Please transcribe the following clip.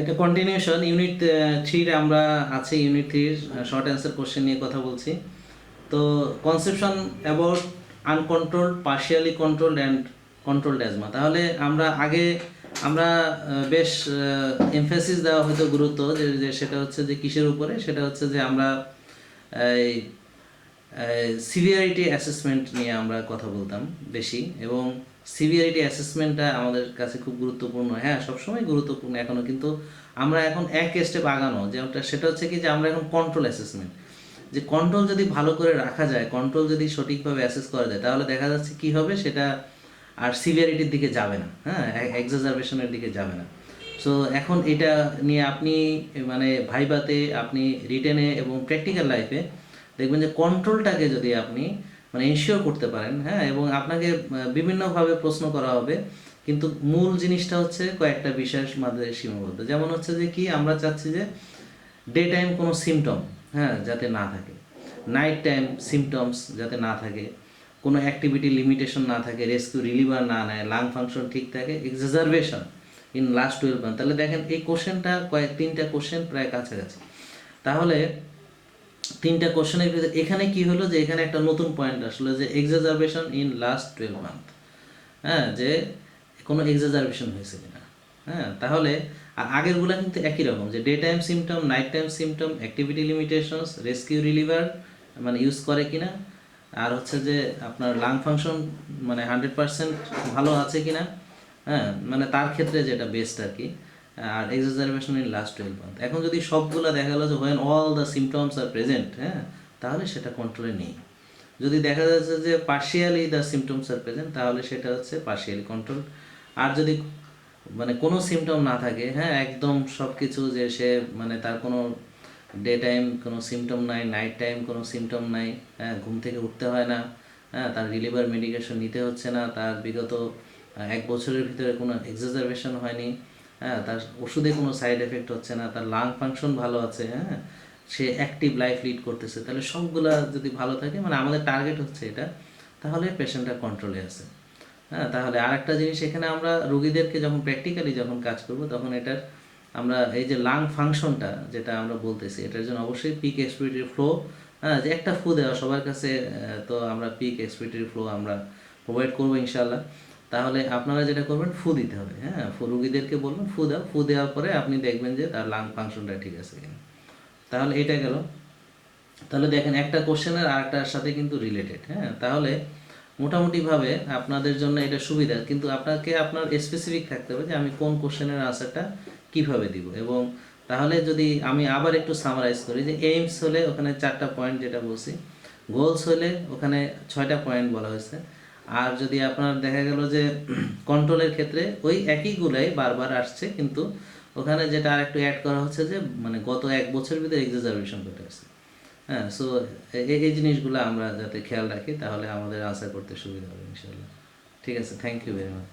এটা continuation unit থ্রির আমরা আছি ইউনিট থ্রির শর্ট অ্যান্সার কোশ্চেন নিয়ে কথা বলছি। তো conception about uncontrolled partially controlled and controlled asthma তাহলে আমরা আগে, আমরা বেশ এমফেসিস দেওয়া হয়তো গুরুত্ব যে সেটা হচ্ছে যে কিসের উপরে, সেটা হচ্ছে যে আমরা এই সিভিয়ারিটি অ্যাসেসমেন্ট নিয়ে আমরা কথা বলতাম বেশি এবং সিভিয়ারিটি অ্যাসেসমেন্টটা আমাদের কাছে খুব গুরুত্বপূর্ণ। হ্যাঁ সবসময় গুরুত্বপূর্ণ এখনও কিন্তু আমরা এখন এক স্টেপ আগানো। যেমনটা, সেটা হচ্ছে কি যে আমরা এখন কন্ট্রোল অ্যাসেসমেন্ট যে কন্ট্রোল যদি ভালো করে রাখা যায় কন্ট্রোল যদি সঠিকভাবে অ্যাসেস করা যায়, তাহলে দেখা যাচ্ছে কি হবে? সেটা আর সিভিয়ারিটির দিকে যাবে না। হ্যাঁ এক্সাজারবেশনের দিকে যাবে না। সো এখন এটা নিয়ে আপনি মানে ভাইবাতে আপনি রিটেনে এবং প্র্যাকটিক্যাল লাইফে দেখবেন যে কন্ট্রোলটাকে যদি আপনি মানে ইনশিওর করতে পারেন হ্যাঁ? এবং আপনাকে বিভিন্নভাবে প্রশ্ন করা হবে, কিন্তু মূল জিনিসটা হচ্ছে কয়েকটা বিষয়ের মাঝে সীমাবদ্ধ। যেমন হচ্ছে যে কি, আমরা চাচ্ছি যে ডে টাইম কোনো সিমটম হ্যাঁ যাতে না থাকে। নাইট টাইম সিমটমস যাতে না থাকে। কোনো অ্যাক্টিভিটি লিমিটেশন না থাকে রেস্কিউ রিলিভার না নেয় লাং ফাংশন ঠিক থাকে exacerbation in last twelve month তাহলে দেখেন এই কোশ্চেনটা কয়েক, তিনটা কোশ্চেন প্রায় কাছাকাছি। তাহলে তিনটা কোশ্চেনের ভিতরে এখানে কি হলো যে এখানে একটা নতুন পয়েন্ট আসলো যে exacerbation in last twelve month হ্যাঁ যে কোনো এক্সাজারবেশন হয়েছে কিনা। হ্যাঁ তাহলে আর আগেরগুলো কিন্তু একই রকম যে day time symptom night time symptom activity limitations rescue reliever মানে ইউজ করে কিনা। আর হচ্ছে যে আপনার লাং ফাংশন মানে হান্ড্রেড পার্সেন্ট ভালো আছে কিনা। হ্যাঁ মানে তার ক্ষেত্রে যেটা বেস্ট আর কি। আর exacerbation in last twelve month এখন যদি সবগুলো দেখা গেলো যে when all the symptoms are present হ্যাঁ তাহলে সেটা কন্ট্রোলে নেই। যদি দেখা যাচ্ছে যে partially the symptoms are present তাহলে সেটা হচ্ছে পার্শিয়ালি কন্ট্রোল আর যদি মানে কোনো সিমটম না থাকে হ্যাঁ একদম সব কিছু যে সে মানে তার কোনো ডে টাইম কোনো সিমটম নাই নাইট টাইম কোনো সিমটম নাই হ্যাঁ ঘুম থেকে উঠতে হয় না হ্যাঁ তার রিলিভার মেডিকেশন নিতে হচ্ছে না, তার বিগত এক বছরের ভিতরে কোনো এক্সাজারবেশন হয়নি হ্যাঁ তার ওষুধে কোনো সাইড এফেক্ট হচ্ছে না, তার লাং ফাংশন ভালো আছে হ্যাঁ সে অ্যাক্টিভ লাইফ লিড করতেছে। তাহলে সবগুলা যদি ভালো থাকে মানে আমাদের টার্গেট হচ্ছে এটা, তাহলে পেশেন্টটা কন্ট্রোলে আছে। হ্যাঁ তাহলে আর একটা জিনিস, এখানে আমরা রুগীদেরকে যখন প্র্যাকটিক্যালি যখন কাজ করব, তখন এটার আমরা এই যে লাং ফাংশনটা যেটা আমরা বলতেছি, এটার জন্য অবশ্যই পিক এক্সপিরিটিভ ফ্লো হ্যাঁ যে একটা ফু দেওয়া, সবার কাছে তো আমরা পিক এক্সপিরিটিভ ফ্লো আমরা প্রোভাইড করব ইনশাল্লাহ তাহলে আপনারা যেটা করবেন, ফু দিতে হবে হ্যাঁ? ফু রুগীদেরকে বলবেন ফু দাও। ফু দেওয়ার পরে আপনি দেখবেন যে তার লাং ফাংশনটা ঠিক আছে কিনা। তাহলে এটা গেল। তাহলে দেখেন, একটা কোশ্চেনের আরেকটার সাথে কিন্তু রিলেটেড হ্যাঁ? তাহলে মোটামুটিভাবে আপনাদের জন্য এটা সুবিধা, কিন্তু আপনাকে আপনার স্পেসিফিক থাকতে হবে যে আমি কোন কোশ্চেনের আনসারটা কীভাবে দিব। এবং তাহলে যদি আমি আবার একটু সামারাইজ করি যে এইমস হলে ওখানে চারটা পয়েন্ট যেটা বলছি, গোলস হলে ওখানে ছয়টা পয়েন্ট বলা হয়েছে আর যদি আপনার দেখা গেল যে কন্ট্রোলের ক্ষেত্রে ওই একই গুলাই বারবার আসছে, কিন্তু ওখানে যেটা আর একটু অ্যাড করা হচ্ছে যে মানে গত এক বছর ভিতরে এক্সাজারভেশন ঘটে আসছে হ্যাঁ সো এই এই জিনিসগুলো আমরা যাতে খেয়াল রাখি, তাহলে আমাদের আশা করতে সুবিধা হবে ইনশাল্লাহ ঠিক আছে থ্যাংক ইউ ভেরি মাচ